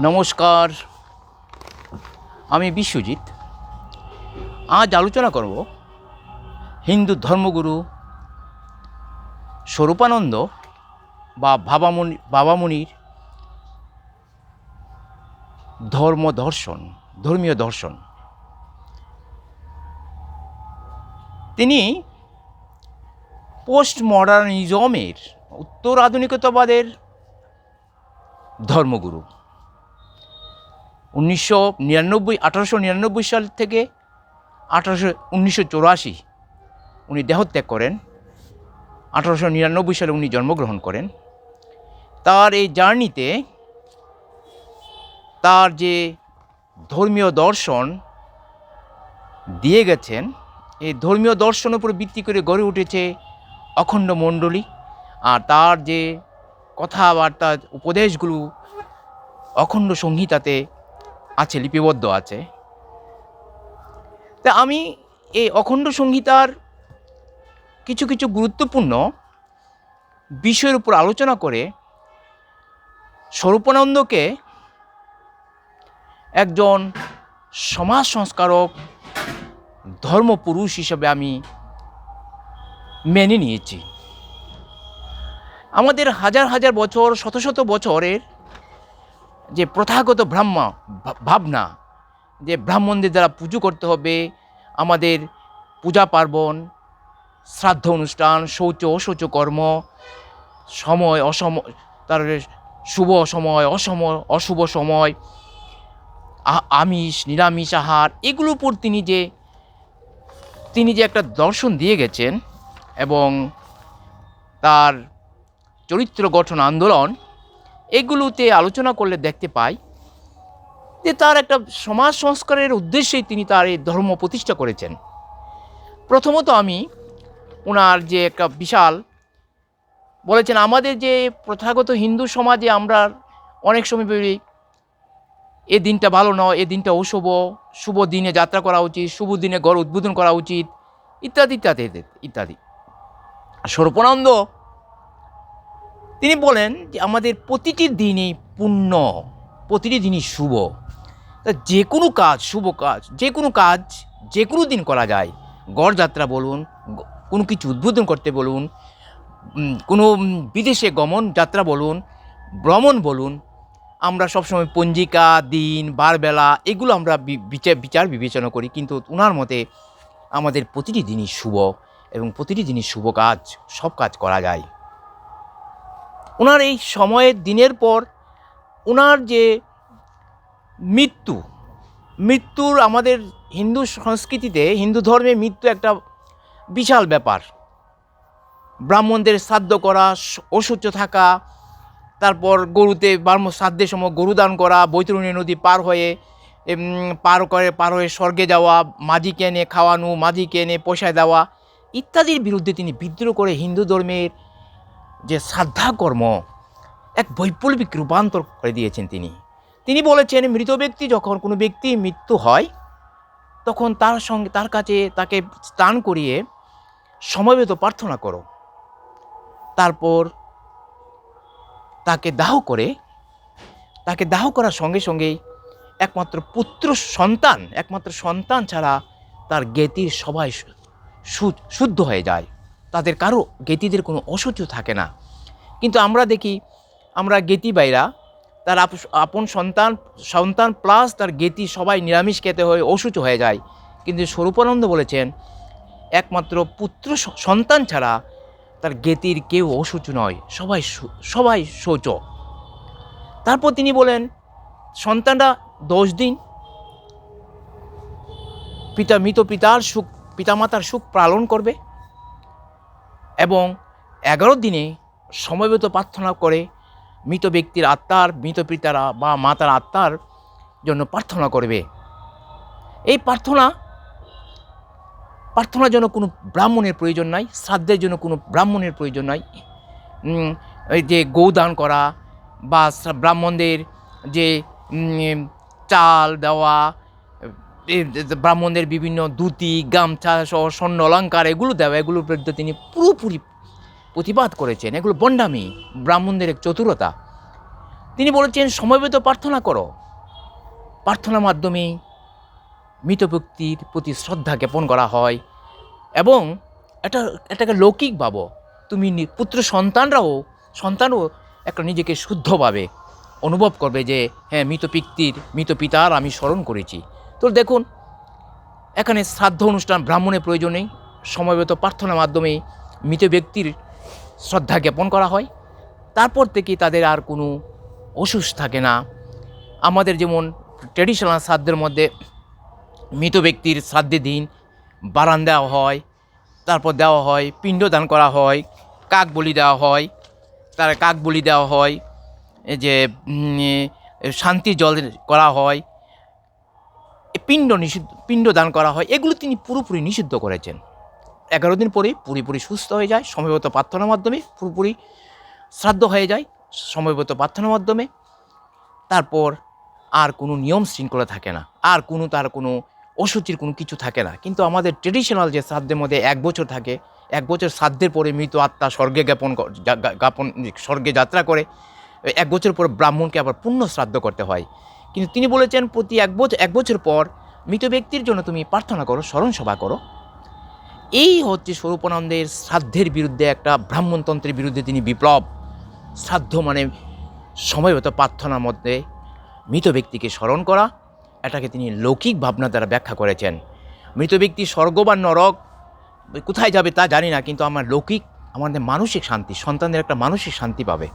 নমস্কার। আমি বিশ্বজিৎ। আজ আলোচনা করব হিন্দু ধর্মগুরু স্বরূপানন্দ বা ভাবামণি বাবামণির ধর্ম দর্শন, ধর্মীয় দর্শন। তিনি পোস্ট মডার্নিজমের উত্তর আধুনিকতাবাদের ধর্মগুরু। উনিশশো নিরানব্বই, আঠারোশো নিরানব্বই সাল থেকে আঠারোশো, উনিশশো চৌরাশি উনি দেহত্যাগ করেন। আঠারোশো নিরানব্বই সালে উনি জন্মগ্রহণ করেন। তার এই জার্নিতে তার যে ধর্মীয় দর্শন দিয়ে গেছেন, এই ধর্মীয় দর্শনের উপর ভিত্তি করে গড়ে উঠেছে অখণ্ড মণ্ডলী আর তার যে কথাবার্তা, উপদেশগুলো অখণ্ড সংহিতাতে আছে, লিপিবদ্ধ আছে। তা আমি এই অখণ্ড সংহিতার কিছু কিছু গুরুত্বপূর্ণ বিষয়ের উপর আলোচনা করে স্বরূপানন্দকে একজন সমাজ সংস্কারক, ধর্মপুরুষ হিসেবে আমি মেনে নিয়েছি। আমাদের হাজার হাজার বছর, শত শত বছরের যে প্রথাগত ব্রাহ্ম ভাবনা, যে ব্রাহ্মণদের দ্বারা পুজো করতে হবে, আমাদের পূজা পার্বণ, শ্রাদ্ধ অনুষ্ঠান, শৌচ, অশৌচ কর্ম, সময়, অসম, তার শুভ সময়, অসম, অশুভ সময় আমিষ, নিরামিষ আহার, এগুলোর উপর তিনি যে তিনি যে একটা দর্শন দিয়ে গেছেন এবং তার চরিত্র গঠন, আন্দোলন এগুলোতে আলোচনা করলে দেখতে পাই যে তার একটা সমাজ সংস্কারের উদ্দেশ্যেই তিনি তার এই ধর্ম প্রতিষ্ঠা করেছেন। প্রথমত আমি ওনার যে একটা বিশাল বলেছেন, আমাদের যে প্রথাগত হিন্দু সমাজে আমরা অনেক সময় বলি, এ দিনটা ভালো নয়, এ দিনটা অশুভ, শুভ দিনে যাত্রা করা উচিত, শুভ দিনে গড় উদ্বোধন করা উচিত, ইত্যাদি ইত্যাদি ইত্যাদি। স্বরূপানন্দ তিনি বলেন যে আমাদের প্রতিটি দিনই পুণ্য, প্রতিটি দিনই শুভ। তা যে কোনো কাজ, শুভ কাজ, যে কোনো কাজ, যে কোনো দিন করা যায়। গড় যাত্রা বলুন কোনো কিছু উদ্বোধন করতে বলুন কোনো বিদেশে গমন যাত্রা বলুন, ভ্রমণ বলুন, আমরা সবসময় পঞ্জিকা, দিন, বারবেলা, এগুলো আমরা বিচার বিচার বিবেচনা করি। কিন্তু ওনার মতে আমাদের প্রতিটি দিনই শুভ এবং প্রতিটি দিনই শুভ কাজ, সব কাজ করা যায়। ওনার এই সময়ের দিনের পর ওনার যে মৃত্যু, মৃত্যুর আমাদের হিন্দু সংস্কৃতিতে, হিন্দু ধর্মে মৃত্যু একটা বিশাল ব্যাপার। ব্রাহ্মণদের শ্রাদ্ধ করা অসহ্য থাকা, তারপর গরুতে ব্রাহ্ম শ্রাদ্ধের সময় গরু দান করা, বৈতরণী নদী পার হয়ে পার করে, পার হয়ে স্বর্গে যাওয়া মাঝিকে এনে খাওয়ানো মাঝিকে এনে পয়সা দেওয়া ইত্যাদির বিরুদ্ধে তিনি বিদ্রোহ করে হিন্দু ধর্মের যে শ্রাদ্ধাকর্ম এক বৈপ্লবিক রূপান্তর করে দিয়েছেন তিনি। তিনি বলেছেন, মৃত ব্যক্তি যখন কোনো ব্যক্তি মৃত্যু হয়, তখন তার সঙ্গে, তার কাছে তাকে স্নান করিয়ে সমবেত প্রার্থনা করো। তারপর তাকে দাহ করে, তাকে দাহ করার সঙ্গে সঙ্গেই একমাত্র পুত্র সন্তান, একমাত্র সন্তান ছাড়া তার জ্ঞাতির সবাই শুদ্ধ হয়ে যায়। তাদের কারও জ্ঞাতিদের কোনো অসহ্য থাকে না। কিন্তু আমরা দেখি, আমরা জ্ঞাতি বাইরা তার আপ- আপন সন্তান সন্তান প্লাস তার জ্ঞাতি সবাই নিরামিষ খেতে হয়ে অসুচ হয়ে যায়। কিন্তু স্বরূপানন্দ বলেছেন, একমাত্র পুত্র সন্তান ছাড়া তার জ্ঞাতির কেউ অসুচ নয়, সবাই সবাই শৌচ। তারপর তিনি বলেন, সন্তানরা দশ দিন পিতা, মৃত পিতার সুখ, পিতামাতার সুখ পালন করবে। এবং এগারো দিনে সমবেত প্রার্থনা করে মৃত ব্যক্তির আত্মার, মৃত পিতারা বা মাতার আত্মার জন্য প্রার্থনা করবে। এই প্রার্থনা, প্রার্থনার জন্য কোনো ব্রাহ্মণের প্রয়োজন নাই, শ্রাদ্ধের জন্য কোনো ব্রাহ্মণের প্রয়োজন নাই। যে গৌদান করা বা ব্রাহ্মণদের যে চাল দেওয়া ব্রাহ্মণদের বিভিন্ন ধুতি, গামছা সহ স্বর্ণ অলঙ্কার এগুলো দেওয়া, এগুলোর বিরুদ্ধে তিনি পুরোপুরি প্রতিবাদ করেছেন। এগুলো বন্ডামি, ব্রাহ্মণদের এক চতুরতা। তিনি বলেছেন সময়বেত প্রার্থনা করো। প্রার্থনার মাধ্যমে মৃত ব্যক্তির প্রতি শ্রদ্ধা জ্ঞাপন করা হয় এবং এটা, এটাকে লৌকিক ভাবো। তুমি পুত্র সন্তানরাও, সন্তানও একটা নিজেকে শুদ্ধভাবে অনুভব করবে যে হ্যাঁ মৃত পিক্তির মৃত পিতার আমি স্মরণ করেছি। তো দেখুন, এখানে শ্রাদ্ধ অনুষ্ঠান ব্রাহ্মণের প্রয়োজন নেই। সময়গত প্রার্থনার মাধ্যমে মৃত ব্যক্তির শ্রদ্ধা জ্ঞাপন করা হয়। তারপর থেকে তাদের আর কোনো অসুখ থাকে না। আমাদের যেমন ট্র্যাডিশনাল শ্রাদ্ধের মধ্যে মৃত ব্যক্তির শ্রাদ্ধের দিন বারান দেওয়া হয়, তারপর দেওয়া হয়, পিণ্ডদান করা হয় কাক বলি দেওয়া হয়, তার কাক বলি দেওয়া হয় যে শান্তি জল করা হয় পিণ্ড নিষিদ্ধ পিণ্ডদান করা হয়, এগুলো তিনি পুরোপুরি নিষিদ্ধ করেছেন। এগারো দিন পরে পুরোপুরি সুস্থ হয়ে যায় সময়গত প্রার্থনার মাধ্যমে পুরোপুরি শ্রাদ্ধ হয়ে যায় সময়গত প্রার্থনার মাধ্যমে। তারপর আর কোনো নিয়ম শৃঙ্খলা থাকে না, আর কোনো তার কোনো অসুচির কোনো কিছু থাকে না। কিন্তু আমাদের ট্রেডিশনাল যে শ্রাদ্ধের মধ্যে এক বছর থাকে, এক বছর শ্রাদ্ধের পরে মৃত আত্মা স্বর্গে জ্ঞাপন জ্ঞাপন স্বর্গে যাত্রা করে, এক বছর পর ব্রাহ্মণকে আবার পূর্ণ শ্রাদ্ধ করতে হয়। কিন্তু তিনি বলেছেন, প্রতি এক বছর এক বছর পর মৃত ব্যক্তির জন্য তুমি প্রার্থনা করো, স্মরণ সভা করো। এই হচ্ছে স্বরূপানন্দের শ্রাদ্ধের বিরুদ্ধে একটা ব্রাহ্মণতন্ত্রের বিরুদ্ধে তিনি বিপ্লব, শ্রাদ্ধ মানে সময়গত প্রার্থনার মধ্যে মৃত ব্যক্তিকে স্মরণ করা, এটাকে তিনি লৌকিক ভাবনা দ্বারা ব্যাখ্যা করেছেন। মৃত ব্যক্তি স্বর্গ বা নরক, কোথায় যাবে তা জানি না, কিন্তু আমার লৌকিক, আমাদের মানসিক শান্তি, সন্তানদের একটা মানসিক শান্তি পাবে।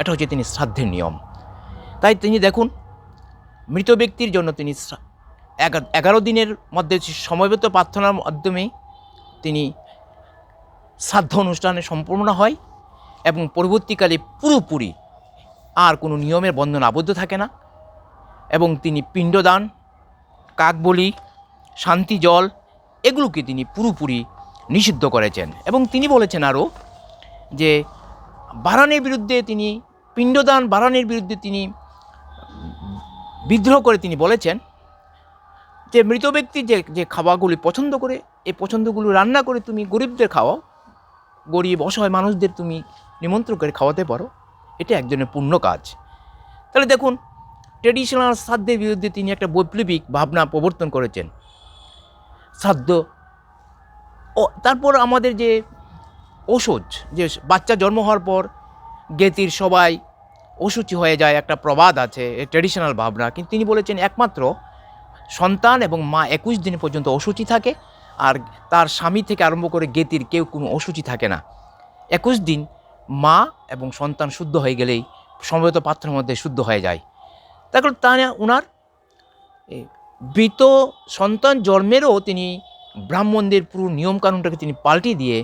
এটা হচ্ছে তিনি শ্রাদ্ধের নিয়ম। তাই তিনি দেখুন মৃত ব্যক্তির জন্য তিনি এগারো দিনের মধ্যে সময়গত প্রার্থনার মাধ্যমে তিনি শ্রাদ্ধ অনুষ্ঠানে সম্পূর্ণ হয় এবং পরবর্তীকালে পুরোপুরি আর কোনো নিয়মের বন্ধন আবদ্ধ থাকে না এবং তিনি পিণ্ডদান, কাকবলি, শান্তি জল এগুলোকে তিনি পুরোপুরি নিষিদ্ধ করেছেন। এবং তিনি বলেছেন আরও যে বারানের বিরুদ্ধে তিনি পিণ্ডদান, বারানের বিরুদ্ধে তিনি বিদ্রোহ করে তিনি বলেছেন যে মৃত ব্যক্তি যে যে খাবারগুলি পছন্দ করে, এই পছন্দগুলো রান্না করে তুমি গরিবদের খাওয়াও, গরিব অসহায় মানুষদের তুমি নিমন্ত্রণ করে খাওয়াতে পারো, এটা একজনের পূর্ণ কাজ। তাহলে দেখুন ট্রেডিশনাল শ্রাদ্ধের বিরুদ্ধে তিনি একটা বৈপ্লবিক ভাবনা প্রবর্তন করেছেন। শ্রাদ্ধ ও তারপর আমাদের যে ওষুধ যে বাচ্চা জন্ম হওয়ার পর গেতির সবাই অসুচি হয়ে যায়, একটা প্রবাদ আছে ট্রেডিশনাল ভাবনা। কিন্তু তিনি বলেছেন একমাত্র সন্তান এবং মা একুশ দিন পর্যন্ত অসুচি থাকে, আর তার স্বামী থেকে আরম্ভ করে গেতির কেউ কোনো অসুচি থাকে না। একুশ দিন মা এবং সন্তান শুদ্ধ হয়ে গেলেই সমবেত পাত্রের মধ্যে শুদ্ধ হয়ে যায়। তারপর তা ওনার মৃত সন্তান জন্মেরও তিনি ব্রাহ্মণদের পুরো নিয়মকানুনটাকে তিনি পাল্টিয়ে দিয়ে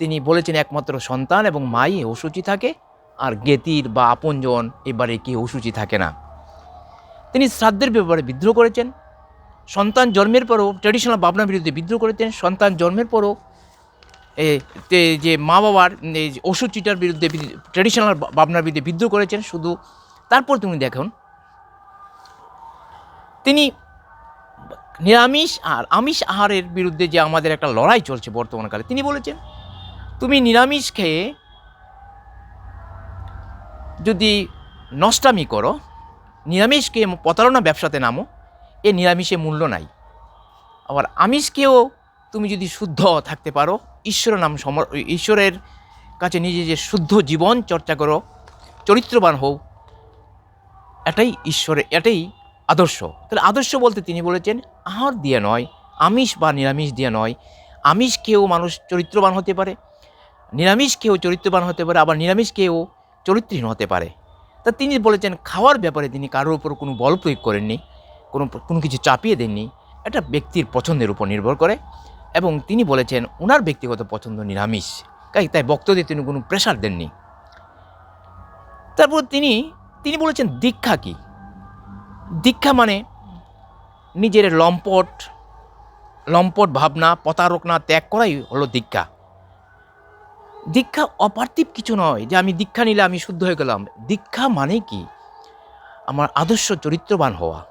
তিনি বলেছেন একমাত্র সন্তান এবং মাই অসুচি থাকে। আর গেতির বা আপনজন এবারে কেউ অসুচি থাকে না। তিনি শ্রাদ্ধের ব্যাপারে বিদ্রোহ করেছেন সন্তান জন্মের পরও ট্র্যাডিশনাল ভাবনার বিরুদ্ধে বিদ্রোহ করেছেন সন্তান জন্মের পরও এ, যে মা বাবার অসুচিটার বিরুদ্ধে ট্র্যাডিশনাল ভাবনার বিরুদ্ধে বিদ্রোহ করেছেন শুধু তারপর তুমি দেখুন তিনি নিরামিষ আর আমিষ আহারের বিরুদ্ধে যে আমাদের একটা লড়াই চলছে বর্তমানকালে তিনি বলেছেন তুমি নিরামিষ খেয়ে যদি নষ্টামি করো, নিরামিষকে প্রতারণা ব্যবসাতে নামো, এ নিরামিষে মূল্য নাই। আবার আমিষকেও তুমি যদি শুদ্ধ থাকতে পারো, ঈশ্বরের নাম সম ঈশ্বরের কাছে নিজে যে শুদ্ধ জীবন চর্চা করো, চরিত্রবান হও, এটাই ঈশ্বরের এটাই আদর্শ। তাহলে আদর্শ বলতে তিনি বলেছেন, আহার দিয়ে নয়, আমিষ বা নিরামিষ দিয়ে নয় আমিষ খেয়েও মানুষ চরিত্রবান হতে পারে নিরামিষ খেয়েও চরিত্রবান হতে পারে, আবার নিরামিষ খেয়েও চরিত্রহীন হতে পারে। তা তিনি বলেছেন, খাওয়ার ব্যাপারে তিনি কারোর উপর কোনো বল প্রয়োগ করেননি, কোনো কোনো কিছু চাপিয়ে দেননি। এটা ব্যক্তির পছন্দের উপর নির্ভর করে এবং তিনি বলেছেন ওনার ব্যক্তিগত পছন্দ নিরামিষ। তাই তাই বক্তব্যে তিনি কোনো প্রেশার দেননি। তারপর তিনি তিনি বলেছেন, দীক্ষা কি? দীক্ষা মানে নিজের লম্পট লম্পট ভাবনা, প্রতারকনা ত্যাগ করাই হলো দীক্ষা। দীক্ষা অপার্থিব কিছু নয় যে আমি দীক্ষা নিলে আমি শুদ্ধ হয়ে গেলাম। দীক্ষা মানে কি? আমার আদর্শ চরিত্রবান হওয়া,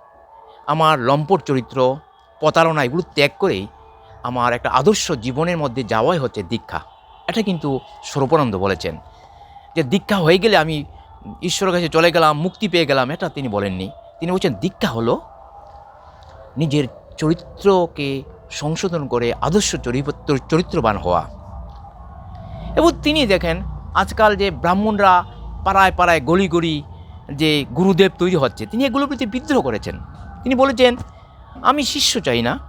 আমার লম্পট চরিত্র, প্রতারণা এগুলো ত্যাগ করেই আমার একটা আদর্শ জীবনের মধ্যে যাওয়াই হচ্ছে দীক্ষা। এটা কিন্তু স্বরূপানন্দ বলেছেন যে দীক্ষা হয়ে গেলে আমি ঈশ্বরের কাছে চলে গেলাম, মুক্তি পেয়ে গেলাম, এটা তিনি বলেননি। তিনি বলছেন, দীক্ষা হলো নিজের চরিত্রকে সংশোধন করে আদর্শ চরিত্র চরিত্রবান হওয়া। এবং তিনি দেখেন, আজকাল যে ব্রাহ্মণরা পাড়ায় পাড়ায় গলি গলি যে গুরুদেব তৈরি হচ্ছে, তিনি এগুলোর প্রতি বিদ্রোহ করেছেন। তিনি বলেছেন, আমি শিষ্য চাই না,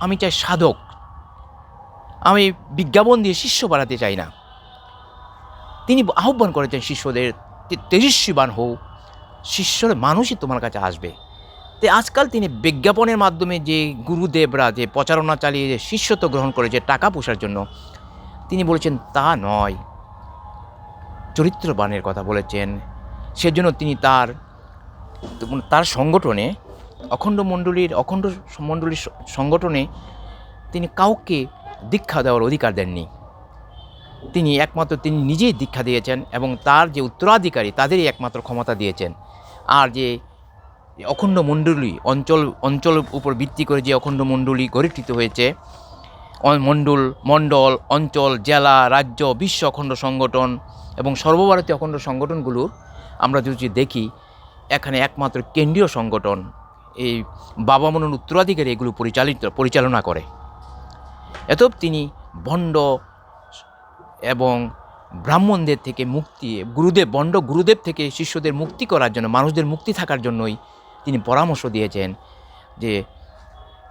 আমি চাই সাধক। আমি বিজ্ঞাপন দিয়ে শিষ্য বাড়াতে চাই না। তিনি আহ্বান করেছেন শিষ্যদের তেজস্বীবান হও, শিষ্যর মানুষই তোমার কাছে আসবে। তো আজকাল তিনি বিজ্ঞাপনের মাধ্যমে যে গুরুদেবরা যে প্রচারণা চালিয়ে যে শিষ্যত্ব গ্রহণ করেছে, টাকা পয়সার জন্য তিনি বলেছেন, তা নয়। চরিত্রবানের কথা বলেছেন। সেজন্য তিনি তার তার সংগঠনে, অখণ্ড মণ্ডলীর অখণ্ড মণ্ডলীর সংগঠনে তিনি কাউকে দীক্ষা দেওয়ার অধিকার দেননি। তিনি একমাত্র, তিনি নিজেই দীক্ষা দিয়েছেন এবং তার যে উত্তরাধিকারী, তাদেরই একমাত্র ক্ষমতা দিয়েছেন। আর যে অখণ্ড মণ্ডলী অঞ্চল অঞ্চল উপর ভিত্তি করে যে অখণ্ড মণ্ডলী গঠিত হয়েছে মণ্ডল মণ্ডল, অঞ্চল, জেলা, রাজ্য, বিশ্ব অখণ্ড সংগঠন এবং সর্বভারতীয় অখণ্ড সংগঠনগুলোর আমরা যদি দেখি, এখানে একমাত্র কেন্দ্রীয় সংগঠন, এই বাবা মনন উত্তরাধিকারী এগুলো পরিচালিত, পরিচালনা করে। এত তিনি ভণ্ড এবং ব্রাহ্মণদের থেকে মুক্তি, গুরুদেব বন্ড গুরুদেব থেকে শিষ্যদের মুক্তি করার জন্য, মানুষদের মুক্তি থাকার জন্যই তিনি পরামর্শ দিয়েছেন যে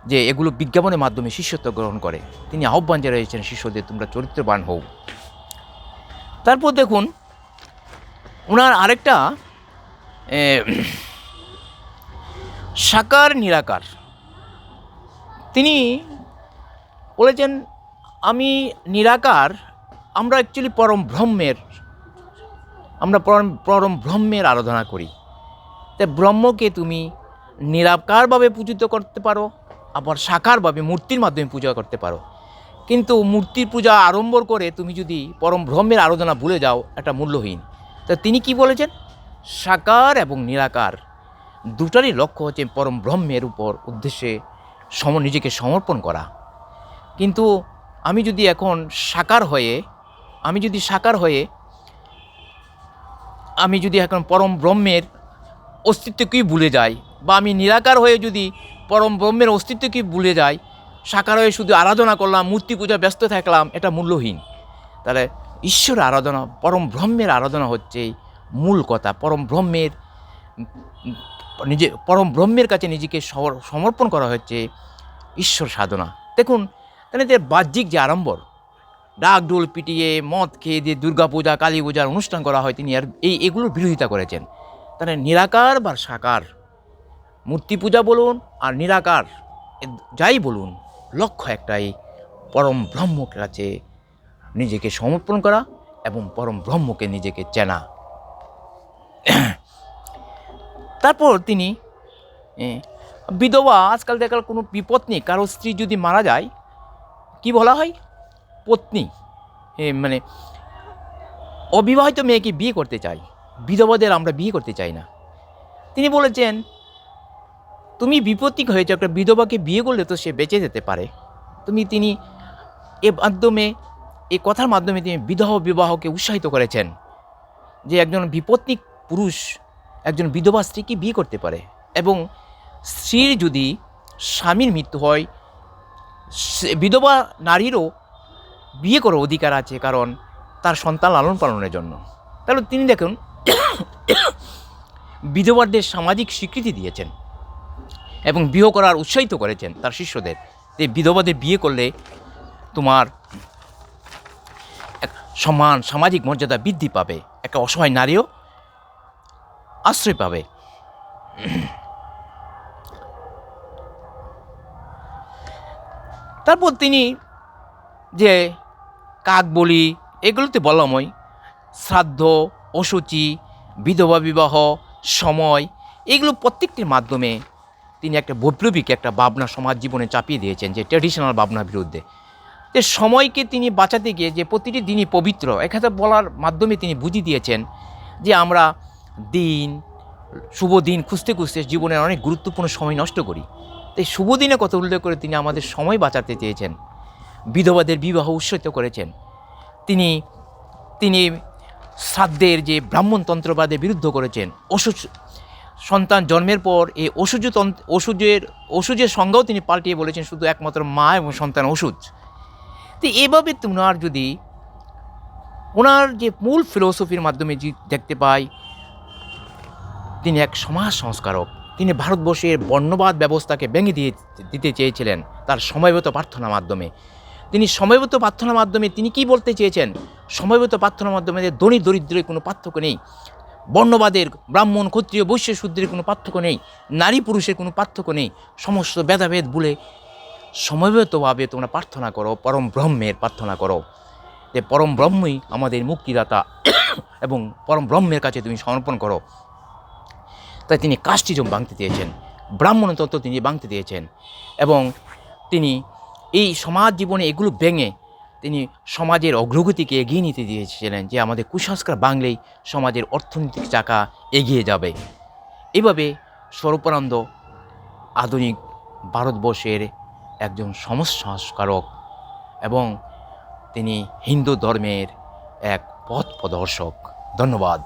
যে এগুলো বিজ্ঞাপনের মাধ্যমে শিষ্যত্ব গ্রহণ করে। তিনি আহ্বান জানিয়েছেন শিষ্যদের তোমরা চরিত্রবান হও। তারপর দেখুন, ওনার আরেকটা সাকার নিরাকার। তিনি বলেছেন, আমি নিরাকার, আমরা অ্যাকচুয়ালি পরম ব্রহ্মের, আমরা পরম পরম ব্রহ্মের আরাধনা করি। তাই ব্রহ্মকে তুমি নিরাকারভাবে পূজিত করতে পারো আবার সাকারভাবে মূর্তির মাধ্যমে পূজা করতে পারো। কিন্তু মূর্তির পূজা আড়ম্বর করে তুমি যদি পরম ব্রহ্মের আরাধনা ভুলে যাও এটা মূল্যহীন। তা তিনি কি বলেছেন? সাকার এবং নিরাকার দুটারই লক্ষ্য হচ্ছে পরম ব্রহ্মের উপর উদ্দেশ্যে সম নিজেকে সমর্পণ করা। কিন্তু আমি যদি এখন সাকার হয়ে, আমি যদি সাকার হয়ে, আমি যদি এখন পরম ব্রহ্মের অস্তিত্বকেই ভুলে যাই, বা আমি নিরাকার হয়ে যদি পরম ব্রহ্মের অস্তিত্বকেই ভুলে যাই সাকার হয়ে শুধু আরাধনা করলাম, মূর্তি পূজা ব্যস্ত থাকলাম, এটা মূল্যহীন। তাহলে ঈশ্বর আরাধনা, পরম ব্রহ্মের আরাধনা হচ্ছে মূল কথা। পরম ব্রহ্মের, নিজে, পরম ব্রহ্মের কাছে নিজেকে সমর্পণ করা হচ্ছে ঈশ্বর সাধনা। দেখুন তাহলে যে বাহ্যিক যে আড়ম্বর, ডাক ডোল পিটিয়ে, মদ খেয়ে দিয়ে দুর্গা পূজা, কালী পূজার অনুষ্ঠান করা হয়, তিনি আর এই, এগুলোর বিরোধিতা করেছেন। তাহলে নিরাকার বা সাকার? মূর্তি পূজা বলুন আর নিরাকার যাই বলুন, লক্ষ্য একটাই, পরম ব্রহ্মর কাছে নিজেকে সমর্পণ করা এবং পরম ব্রহ্মকে নিজেকে চেনা। তারপর তিনি বিধবা, আজকাল দেখার কোনো বিপদ নেই, কারও স্ত্রী যদি মারা যায়, কি বলা হয়? পত্নী। মানে অবিবাহিত মেয়েকে বিয়ে করতে চাই, বিধবাদের আমরা বিয়ে করতে চাই না। তিনি বলেছেন তুমি বিপত্তিক হয়েছে একটা বিধবাকে বিয়ে করলে তো সে বেঁচে যেতে পারে। তুমি তিনি এ মাধ্যমে, এ কথার মাধ্যমে তিনি বিধহ বিবাহকে উৎসাহিত করেছেন যে একজন বিপত্নিক পুরুষ, একজন বিধবা স্ত্রীকে বিয়ে করতে পারে। এবং স্ত্রীর যদি স্বামীর মৃত্যু হয় বিধবা নারীরও বিয়ে করার অধিকার আছে কারণ তার সন্তান লালন পালনের জন্য। তাহলে তিনি দেখুন, বিধবাদের সামাজিক স্বীকৃতি দিয়েছেন। এবং বিয়ে করার উৎসাহিত করেছেন তার শিষ্যদের। যে বিধবাদের বিয়ে করলে তোমার এক সমান সামাজিক মর্যাদা বৃদ্ধি পাবে, একটা অসহায় নারীও আশ্রয় পাবে। তারপর তিনি যে কাক বলি, এগুলোতে বললামই শ্রাদ্ধ অসুচি বিধবা বিবাহ, সময়, এগুলো প্রত্যেকটির মাধ্যমে তিনি একটা বৈপ্লবিক একটা ভাবনা সমাজ জীবনে চাপিয়ে দিয়েছেন, যে ট্র্যাডিশনাল ভাবনার বিরুদ্ধে। যে সময়কে তিনি বাঁচাতে গিয়ে যে প্রতিটি দিনই পবিত্র এখানে বলার মাধ্যমে তিনি বুঝিয়ে দিয়েছেন যে আমরা দিন, শুভ দিন খুঁজতে খুঁজতে জীবনের অনেক গুরুত্বপূর্ণ সময় নষ্ট করি। তাই শুভ দিনে কথা উল্লেখ করে তিনি আমাদের সময় বাঁচাতে চেয়েছেন, বিধবাদের বিবাহ উৎসাহিত করেছেন। তিনি তিনি শ্রাদ্ধের যে ব্রাহ্মণতন্ত্রবাদের বিরুদ্ধ করেছেন অসুচ সন্তান জন্মের পর এই ওষুজ ওষুজের ওষুজের সংজ্ঞাও তিনি পাল্টিয়ে বলেছেন শুধু একমাত্র মা এবং সন্তান ওষুধ তো এভাবে তোমার যদি, ওনার যে মূল ফিলোসফির মাধ্যমে যে দেখতে পাই, তিনি এক সমাজ সংস্কারক। তিনি ভারতবর্ষের বর্ণবাদ ব্যবস্থাকে ভেঙে দিয়ে দিতে চেয়েছিলেন তার সময়গত প্রার্থনার মাধ্যমে। তিনি সময়গত প্রার্থনার মাধ্যমে তিনি কি বলতে চেয়েছেন? সময়গত প্রার্থনার মাধ্যমে ধনী দরিদ্রের কোনো পার্থক্য নেই। বর্ণবাদের, ব্রাহ্মণ, ক্ষত্রিয়, বৈশ্য, শূদ্রের কোনো পার্থক্য নেই, নারী পুরুষের কোনো পার্থক্য নেই। সমস্ত ভেদাভেদ ভুলে সমবেতভাবে তোমরা প্রার্থনা করো, পরম ব্রহ্মের প্রার্থনা করো। যে পরম ব্রহ্মই আমাদের মুক্তিদাতা এবং পরম ব্রহ্মের কাছে তুমি সমর্পণ করো। তাই তিনি কাস্টিজম ভাঙতে দিয়েছেন, ব্রাহ্মণ তত্ত্ব তিনি ভাঙতে দিয়েছেন এবং তিনি এই সমাজ জীবনে এগুলো ভেঙে তিনি সমাজের অগ্রগতিকে এগিয়ে নিতে দিয়েছিলেন যে আমাদের কুসংস্কার বাংলেই সমাজের অর্থনৈতিক চাকা এগিয়ে যাবে। এভাবে স্বরূপানন্দ আধুনিক ভারতবর্ষের একজন সমাজ সংস্কারক এবং তিনি হিন্দু ধর্মের এক পথ প্রদর্শক। ধন্যবাদ।